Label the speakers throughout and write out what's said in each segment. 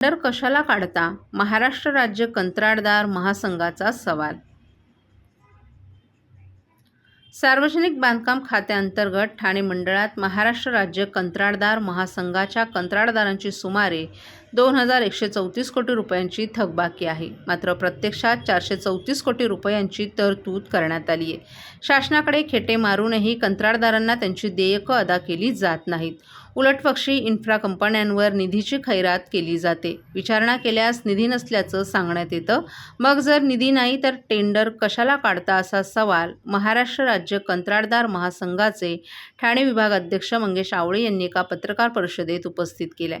Speaker 1: Tender कशाला काढता? महाराष्ट्र राज्य कंत्राटदार महासंघाचा सवाल. सार्वजनिक बांधकाम खात्याअंतर्गत ठाणे मंडळात महाराष्ट्र राज्य कंत्राटदार महासंघाच्या कंत्राटदारांची सुमारे दोन हजार एकशे चौतीस कोटी रुपयांची थकबाकी आहे. मात्र प्रत्यक्षात चारशे चौतीस कोटी रुपयांची तरतूद करण्यात आली आहे. शासनाकडे खेटे मारूनही कंत्राटदारांना त्यांची देयकं अदा केली जात नाहीत. उलटपक्षी इन्फ्रा कंपन्यांवर निधीची खैरात केली जाते. विचारणा केल्यास निधी नसल्याचं सांगण्यात येतं. मग जर निधी नाही तर टेंडर कशाला काढता असा सवाल महाराष्ट्र राज्य कंत्राटदार महासंघाचे ठाणे विभाग अध्यक्ष मंगेश आवळे यांनी एका पत्रकार परिषदेत उपस्थित केलाय.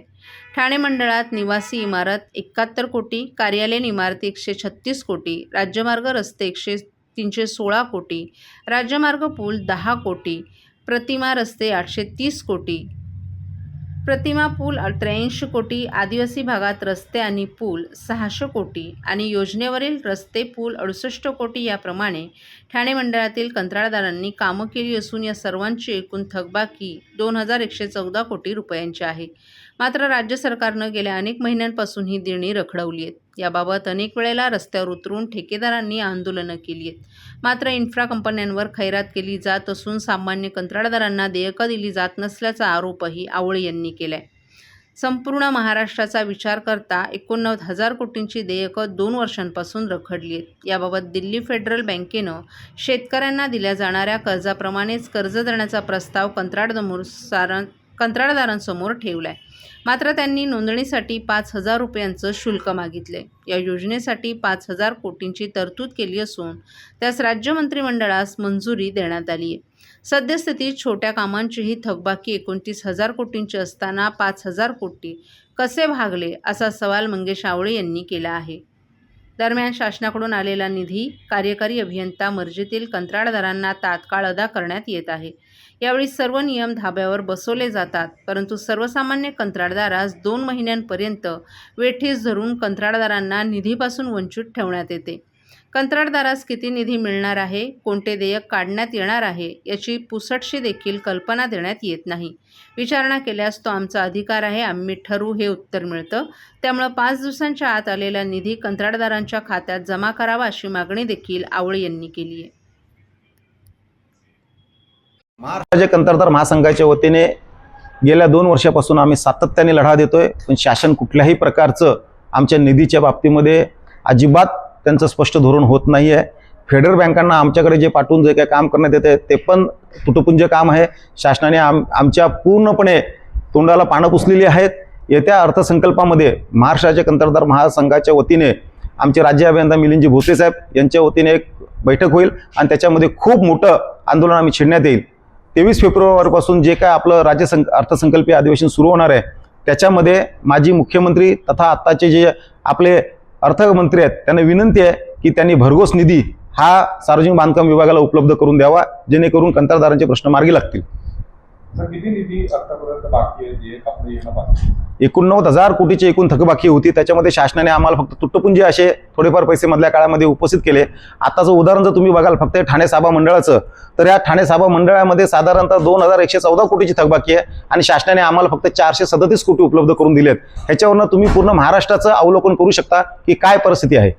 Speaker 1: ठाणे मंडळात निवासी इमारत एकाहत्तर कोटी कार्यालयीन इमारती एकशे छत्तीस कोटी राज्यमार्ग रस्ते एकशे तीनशे सोळा कोटी राज्यमार्ग पूल दहा कोटी प्रतिमा रस्ते आठशे तीस कोटी प्रतिमा पूल त्र्याऐंशी कोटी आदिवासी भागात रस्ते आणि पूल सहाशे कोटी आणि योजनेवरील रस्ते पूल अडुसष्ट कोटी याप्रमाणे ठाणे मंडळातील कंत्राटदारांनी कामं केली असून या सर्वांची एकूण थकबाकी दोन हजार एकशे चौदा कोटी रुपयांची आहे. मात्र राज्य सरकारनं गेल्या अनेक महिन्यांपासून ही देणी रखडवली आहेत. याबाबत अनेक वेळेला रस्त्यावर उतरून ठेकेदारांनी आंदोलनं केली आहेत. मात्र इन्फ्रा कंपन्यांवर खैरात केली जात असून सामान्य कंत्राटदारांना देयकं दिली जात नसल्याचा आरोपही आवळे यांनी केला आहे संपूर्ण महाराष्ट्राचा विचार करता एकोणनव्वद हजार कोटींची देयकं दोन वर्षांपासून रखडली आहेत. याबाबत दिल्ली फेडरल बँकेनं शेतकऱ्यांना दिल्या जाणाऱ्या कर्जाप्रमाणेच कर्ज देण्याचा प्रस्ताव कंत्राटदमोर सारण कंत्राटदारांसमोर ठेवला आहे मात्र त्यांनी नोंदणीसाठी पाच हजार रुपयांचं शुल्क मागितले या योजनेसाठी पाच हजार कोटींची तरतूद केली असून त्यास राज्य मंत्रिमंडळास मंजुरी देण्यात आली आहे. सद्यस्थितीत छोट्या कामांचीही थकबाकी एकोणतीस हजार कोटींची असताना पाच हजार कोटी कसे भागले असा सवाल मंगेश आवळे यांनी केला आहे. दरम्यान शासनाकडून आलेला निधी कार्यकारी अभियंता मर्जीतील कंत्राटदारांना तात्काळ अदा करण्यात येत आहे. यावेळी सर्व नियम धाब्यावर बसवले जातात. परंतु सर्वसामान्य कंत्राटदारास दोन महिन्यांपर्यंत वेठीस धरून कंत्राटदारांना निधीपासून वंचित ठेवण्यात येते. कंत्राटदारास किती निधी मिळणार आहे? कोणते देयक काढण्यात येणार आहे? याची पुसटशी देखील कल्पना देण्यात येत नाही. विचारणा केल्यास तो आमचा अधिकार आहे आम्ही ठरवू हे उत्तर मिळतं. त्यामुळं पाच दिवसांच्या आत आलेला निधी कंत्राटदारांच्या खात्यात जमा करावा अशी मागणी देखील आवळे यांनी केली आहे.
Speaker 2: महाराष्ट्र राज्य कंत्राटदार महासंघाच्या वतीने गेल्या दोन वर्षापासून आम्ही सातत्याने लढा देतोय. पण शासन कुठल्याही प्रकारचं आमच्या निधीच्या बाबतीमध्ये अजिबात त्यांचं स्पष्ट धोरण होत नाही आहे फेडरल बँकांना आमच्याकडे जे पाठवून जे काही काम करण्यात येते ते पण तुटपुंज काम आहे. शासनाने आम आमच्या पूर्णपणे तोंडाला पानं पुसलेली आहेत. येत्या अर्थसंकल्पामध्ये महाराष्ट्राच्या कंत्राटदार महासंघाच्या वतीने आमचे राज्य अभियंता मिलिंदजी भोसे साहेब यांच्या वतीने एक बैठक होईल आणि त्याच्यामध्ये खूप मोठं आंदोलन आम्ही छेडण्यात येईल. तेवीस फेब्रुवारीपासून जे काय आपलं राज्य सं अर्थसंकल्पीय अधिवेशन सुरू होणार आहे त्याच्यामध्ये माजी मुख्यमंत्री तथा आत्ताचे जे आपले अर्थमंत्री आहेत त्यांना विनंती आहे की त्यांनी भरघोस निधी हा सार्वजनिक बांधकाम विभागाला उपलब्ध करून द्यावा जेणेकरून कंत्राटदारांचे प्रश्न मार्गी लागतील.
Speaker 3: सर
Speaker 2: एकोणनव्वद हजार कोटीची एकूण थकबाकी होती त्याच्यामध्ये शासनाने आम्हाला फक्त तुटपुंजे असे थोडेफार पैसे मधल्या काळामध्ये उपस्थित केले. आताचं उदाहरण जर तुम्ही बघाल फक्त ठाणे साभा मंडळाचं तर या ठाणे साभा मंडळामध्ये साधारणतः दोन हजार एकशे चौदा कोटीची थकबाकी आहे आणि शासनाने आम्हाला फक्त चारशे सदतीस कोटी उपलब्ध करून दिलेत. ह्याच्यावरनं तुम्ही पूर्ण महाराष्ट्राचं अवलोकन करू शकता की काय परिस्थिती आहे.